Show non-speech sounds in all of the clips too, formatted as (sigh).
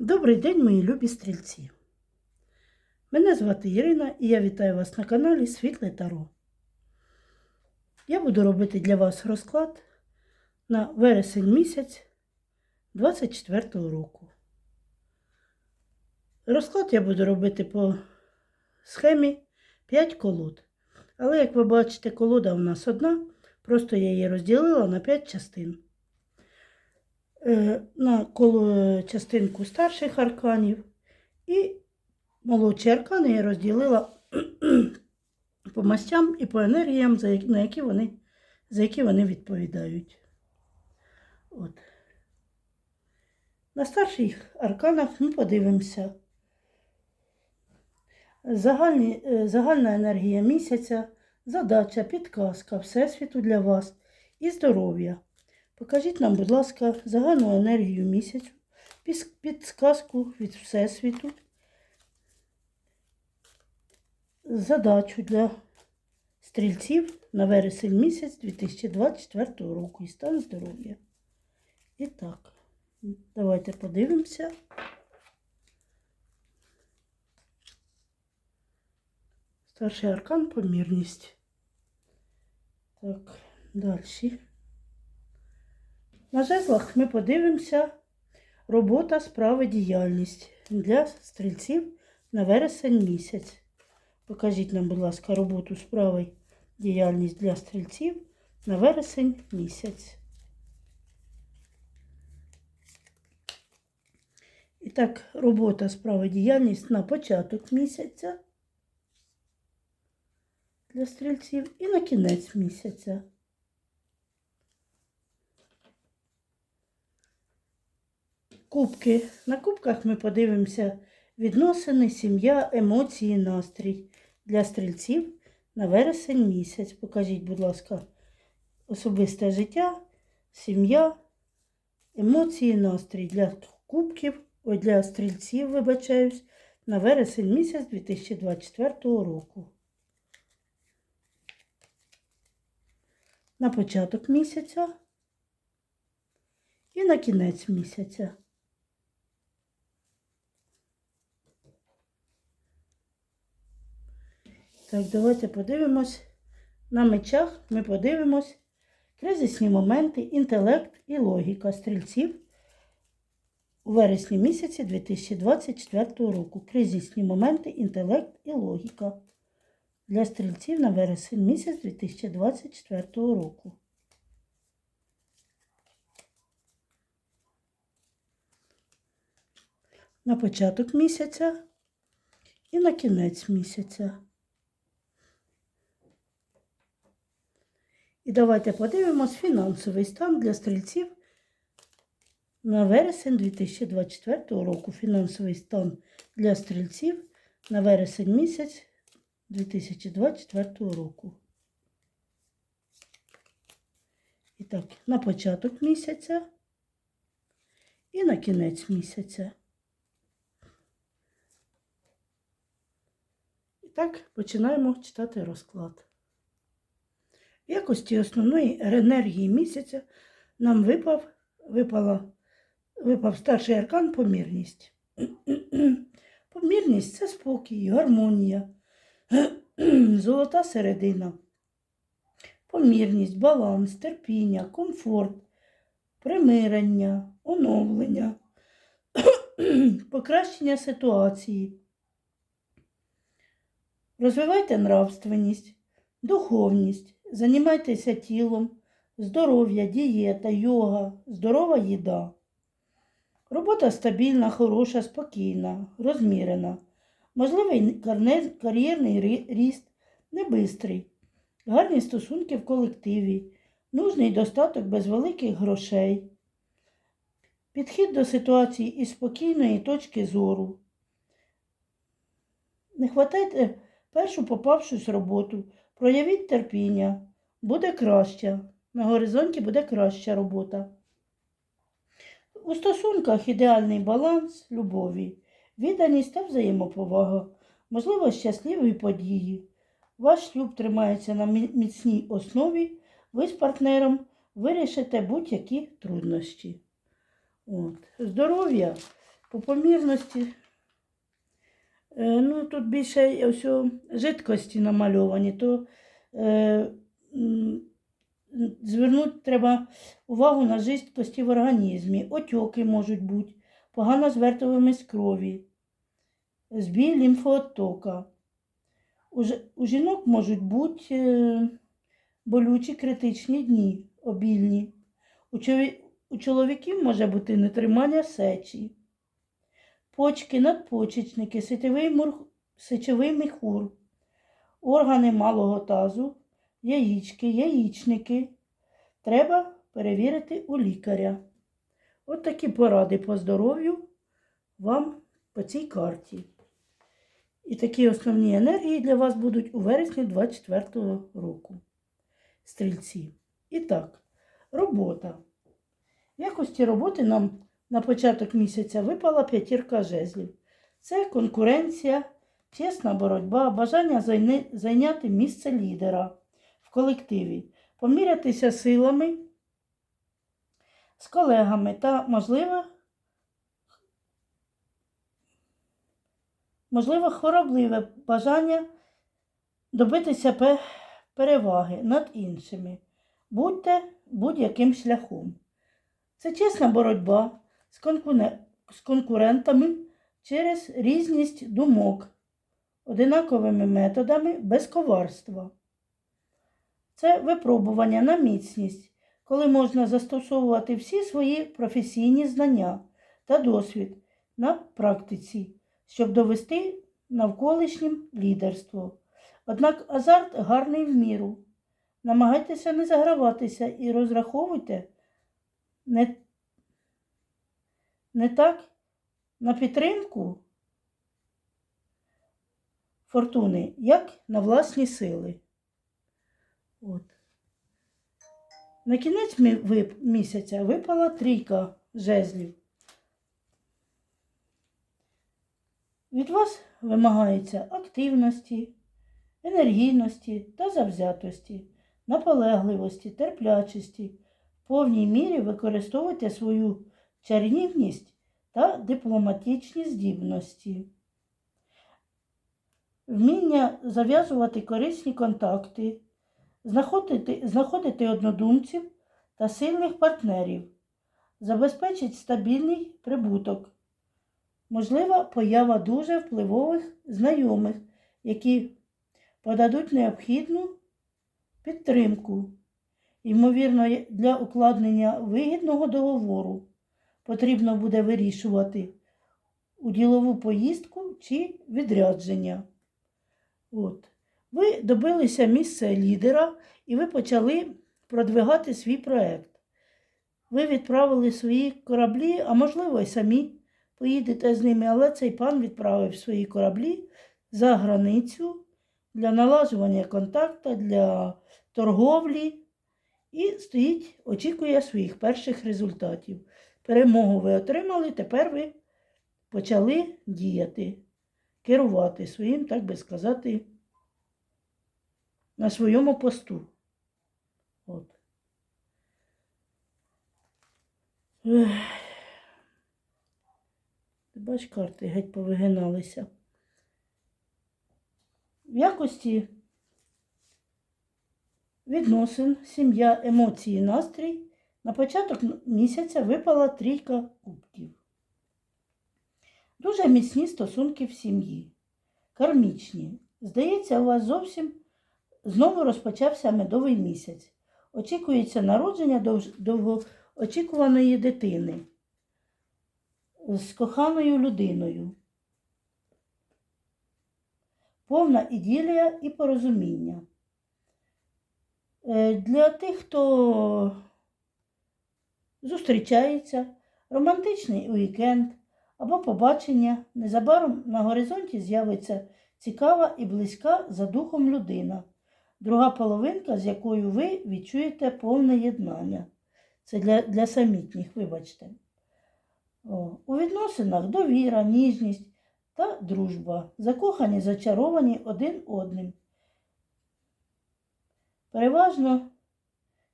Добрий день, мої любі стрільці. Мене звати Ірина і я вітаю вас на каналі Світле Таро. Я буду робити для вас розклад на вересень місяць 24 року. Розклад я буду робити по схемі 5 колод. Але, як ви бачите, колода у нас одна, просто я її розділила на 5 частин. Е, на коло частинку старших арканів і молодші аркани я розділила (clears throat) по мастям і по енергіям, на які вони, за які вони відповідають. От. На старших арканах ми подивимося. Загальні, е, загальна енергія місяця, задача, підказка, Всесвіту для вас і здоров'я. Покажіть нам, будь ласка, загальну енергію місяцю, підсказку від Всесвіту, задачу для стрільців на вересень місяць 2024 року і стан здоров'я. І так, давайте подивимося. Старший аркан помірність. Так, далі. На жезлах ми подивимося робота, справи, діяльність для стрільців на вересень місяць. Покажіть нам, будь ласка, роботу, справи, діяльність для стрільців на вересень місяць. І так, робота, справа, діяльність на початок місяця для стрільців і на кінець місяця. Кубки. На кубках ми подивимося відносини, сім'я, емоції, настрій для стрільців на вересень місяць. Покажіть, будь ласка, особисте життя, сім'я, емоції, настрій для кубків, ой, для стрільців, вибачаюсь, на вересень місяць 2024 року. На початок місяця і на кінець місяця. Так, давайте подивимось. На мечах ми подивимось кризисні моменти, інтелект і логіка стрільців у вересні місяці 2024 року. Кризисні моменти, інтелект і логіка для стрільців на вересень місяць 2024 року. На початок місяця і на кінець місяця. І давайте подивимось фінансовий стан для стрільців на вересень 2024 року. Фінансовий стан для стрільців на вересень місяць 2024 року. І так, на початок місяця і на кінець місяця. І так, починаємо читати розклад. Якості основної енергії місяця нам випав, випала, випав старший аркан помірність. (clears throat) Помірність це спокій, гармонія, (clears throat) золота середина. Помірність, баланс, терпіння, комфорт, примирення, оновлення, (clears throat) покращення ситуації. Розвивайте нравственність, духовність, займайтеся тілом, здоров'я, дієта, йога, здорова їда. Робота стабільна, хороша, спокійна, розмірена. Можливий кар'єрний ріст, не бистрий. Гарні стосунки в колективі, нужний достаток без великих грошей. Підхід до ситуації із спокійної точки зору. Не хватайте першу попавшусь роботу, проявіть терпіння, буде краще. На горизонті буде краща робота. У стосунках ідеальний баланс любові, відданість та взаємоповага, можливо, щасливі події. Ваш шлюб тримається на міцній основі, ви з партнером вирішите будь-які труднощі. Здоров'я По помірності. Е, ну, тут більше ось жидкості намальовані, то е, звернути треба увагу на жидкості в організмі. Отьоки можуть бути, погана звертовимість крові, збій лімфооттока. У, у жінок можуть бути е, болючі критичні дні, обільні. У, чові- у чоловіків може бути нетримання сечі, почки, надпочечники, сечовий, мур... сечовий міхур, органи малого тазу, яєчки, яєчники. Треба перевірити у лікаря. От такі поради по здоров'ю вам по цій карті. І такі основні енергії для вас будуть у вересні 24 року. Стрільці. І так, робота. Якості роботи нам на початок місяця випала п'ятірка жезлів. Це конкуренція, чесна боротьба, бажання зайняти місце лідера в колективі, помірятися силами з колегами та, можливо, можливо, хоробливе бажання добитися переваги над іншими. Будьте будь-яким шляхом. Це чесна боротьба з, конкурентами через різність думок, одинаковими методами без коварства. Це випробування на міцність, коли можна застосовувати всі свої професійні знання та досвід на практиці, щоб довести навколишнім лідерство. Однак азарт гарний в міру. Намагайтеся не заграватися і розраховуйте не, не так на підтримку фортуни, як на власні сили. От. На кінець місяця випала трійка жезлів. Від вас вимагається активності, енергійності та завзятості, наполегливості, терплячості. В повній мірі використовуйте свою чарівність та дипломатичні здібності. Вміння зав'язувати корисні контакти, знаходити, знаходити однодумців та сильних партнерів, забезпечить стабільний прибуток. Можлива поява дуже впливових знайомих, які подадуть необхідну підтримку. Ймовірно, для укладнення вигідного договору потрібно буде вирішувати у ділову поїздку чи відрядження. От. Ви добилися місця лідера і ви почали продвигати свій проект. Ви відправили свої кораблі, а можливо, й самі поїдете з ними, але цей пан відправив свої кораблі за границю для налажування контакту, для торговлі і стоїть, очікує своїх перших результатів. Перемогу ви отримали, тепер ви почали діяти, керувати своїм, так би сказати, на своєму посту. От. Ти бач, карти геть повигиналися. В якості відносин, сім'я, емоції, настрій на початок місяця випала трійка кубків. Дуже міцні стосунки в сім'ї, кармічні. Здається, у вас зовсім знову розпочався медовий місяць. Очікується народження довгоочікуваної дитини з коханою людиною. Повна іділія і порозуміння. Е, Для тих, хто зустрічається, романтичний уікенд або побачення, незабаром на горизонті з'явиться цікава і близька за духом людина, друга половинка, з якою ви відчуєте повне єднання. Це для, для самітніх, вибачте. О, у відносинах довіра, ніжність та дружба, закохані, зачаровані один одним. Переважно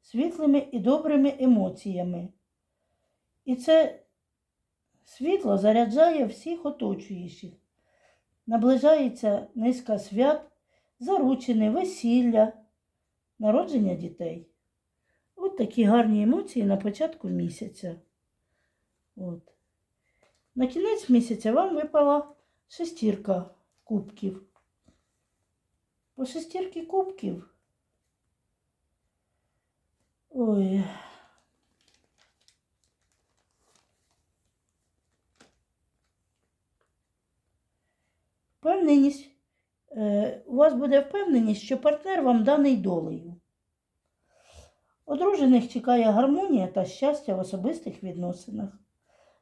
світлими і добрими емоціями. І це світло заряджає всіх оточуючих. Наближається низка свят, заручини, весілля, народження дітей. От такі гарні емоції на початку місяця. От. На кінець місяця вам випала шестірка кубків. По шестірки кубків. Ой. Впевненість. Е, у вас буде впевненість, що партнер вам даний долею. Одружених чекає гармонія та щастя в особистих відносинах.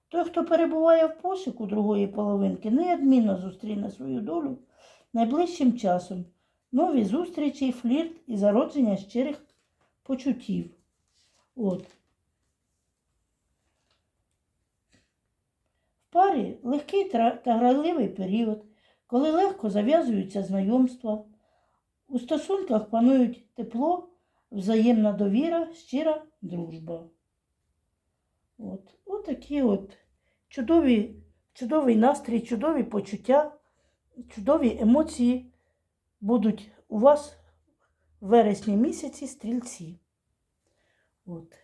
Той, хто перебуває в пошуку другої половинки, неодмінно зустріне свою долю найближчим часом. Нові зустрічі, флірт і зародження щирих почуттів. От. В парі легкий та грайливий період, коли легко зав'язуються знайомства. У стосунках панують тепло, взаємна довіра, щира дружба. От, от такі от чудові, чудовий настрій, чудові почуття, чудові емоції будуть у вас в вересні місяці стрільці. От.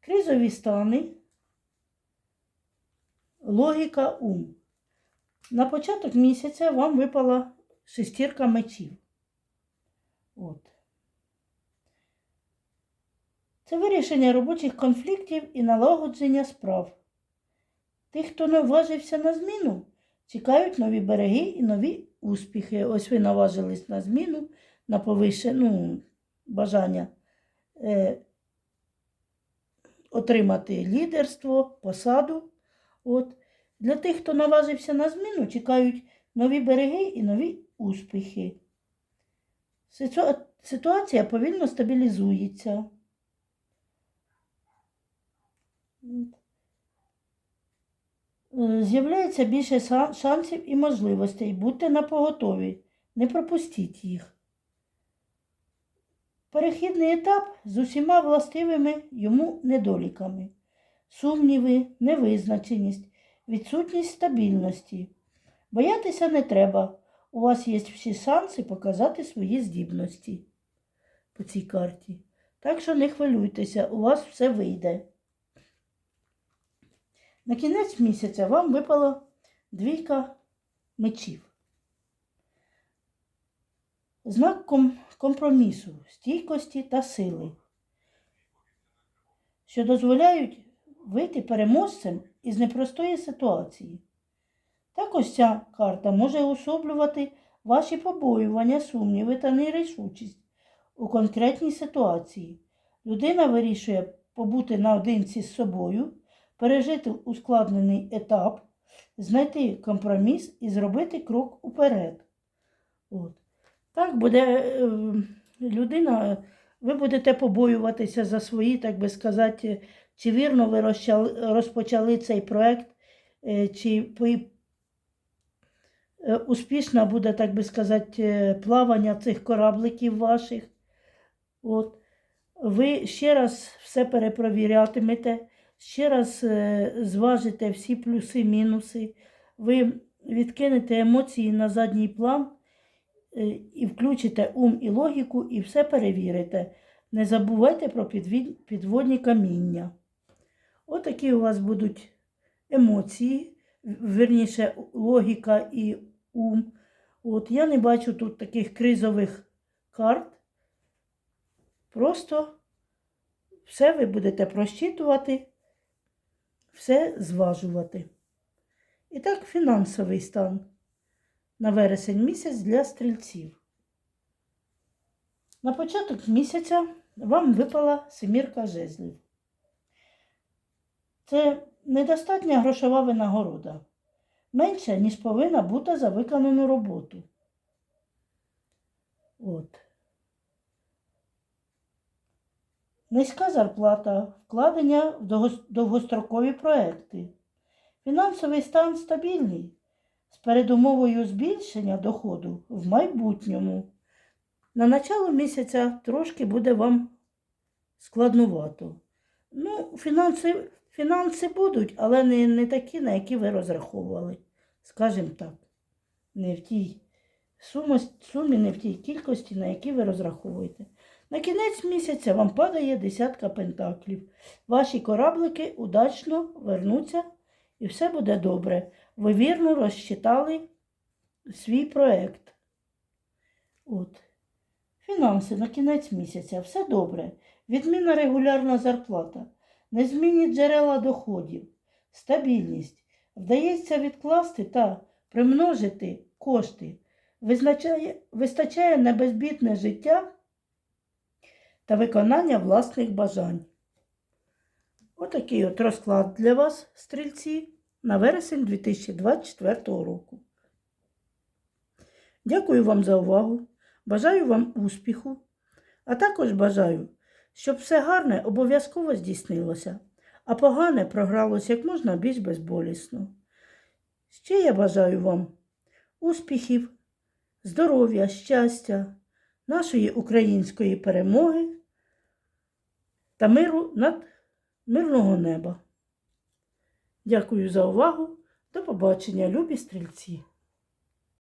Кризові стани, логіка ум. На початок місяця вам випала шестірка мечів. От. Це вирішення робочих конфліктів і налагодження справ. Тих, хто не вважився на зміну, чекають нові береги і нові успіхи. Ось ви наважились на зміну, на повищену бажання отримати лідерство, посаду. От. Для тих, хто наважився на зміну, чекають нові береги і нові успіхи. Ситуація повільно стабілізується. Е, З'являється більше шансів і можливостей. Будьте напоготові, не пропустіть їх. Перехідний етап з усіма властивими йому недоліками. Сумніви, невизначеність, відсутність стабільності. Боятися не треба. У вас є всі шанси показати свої здібності по цій карті. Так що не хвилюйтеся, у вас все вийде. На кінець місяця вам випала двійка мечів. Знак ком- компромісу, стійкості та сили, що дозволяють вийти переможцем із непростої ситуації. Також ця карта може уособлювати ваші побоювання, сумніви та нерішучість у конкретній ситуації. Людина вирішує побути наодинці з собою, пережити ускладнений етап, знайти компроміс і зробити крок уперед. От. Так буде е, людина, ви будете побоюватися за свої, так би сказати, чи вірно ви розпочали цей проект, е, чи е, успішно буде, так би сказати, плавання цих корабликів ваших. От. Ви ще раз все перепровірятимете, ще раз зважите всі плюси-мінуси, ви відкинете емоції на задній план і включите ум і логіку, і все перевірите. Не забувайте про підводні каміння. Отакі у вас будуть емоції, верніше, логіка і ум. От, я не бачу тут таких кризових карт. Просто все ви будете просчитувати, все зважувати. І так, фінансовий стан на вересень місяць для стрільців. На початок місяця вам випала семірка жезлів. Це недостатня грошова винагорода. Менше, ніж повинна бути за виконану роботу. От. Низька зарплата, вкладення в довгострокові проекти. Фінансовий стан стабільний передумовою збільшення доходу в майбутньому. На начало місяця трошки буде вам складнувато. Ну, фінанси, Фінанси будуть, але не, не такі, на які ви розраховували. Скажімо так. Не в тій сумі, сумі, не в тій кількості, на які ви розраховуєте. На кінець місяця вам падає десятка пентаклів. Ваші кораблики удачно вернуться і все буде добре. Ви вірно розчитали свій проект. От. Фінанси на кінець місяця. Все добре. Відмінна регулярна зарплата. Незмінні джерела доходів. Стабільність. Вдається відкласти та примножити кошти. Визначає, вистачає на безбідне життя та виконання власних бажань. Отакий от розклад для вас, стрільці, на вересень 2024 року. Дякую вам за увагу. Бажаю вам успіху, а також бажаю, щоб все гарне обов'язково здійснилося, а погане програлось як можна більш безболісно. Ще я бажаю вам успіхів, здоров'я, щастя, нашої української перемоги та миру над мирного неба. Дякую за увагу. До побачення, любі стрільці!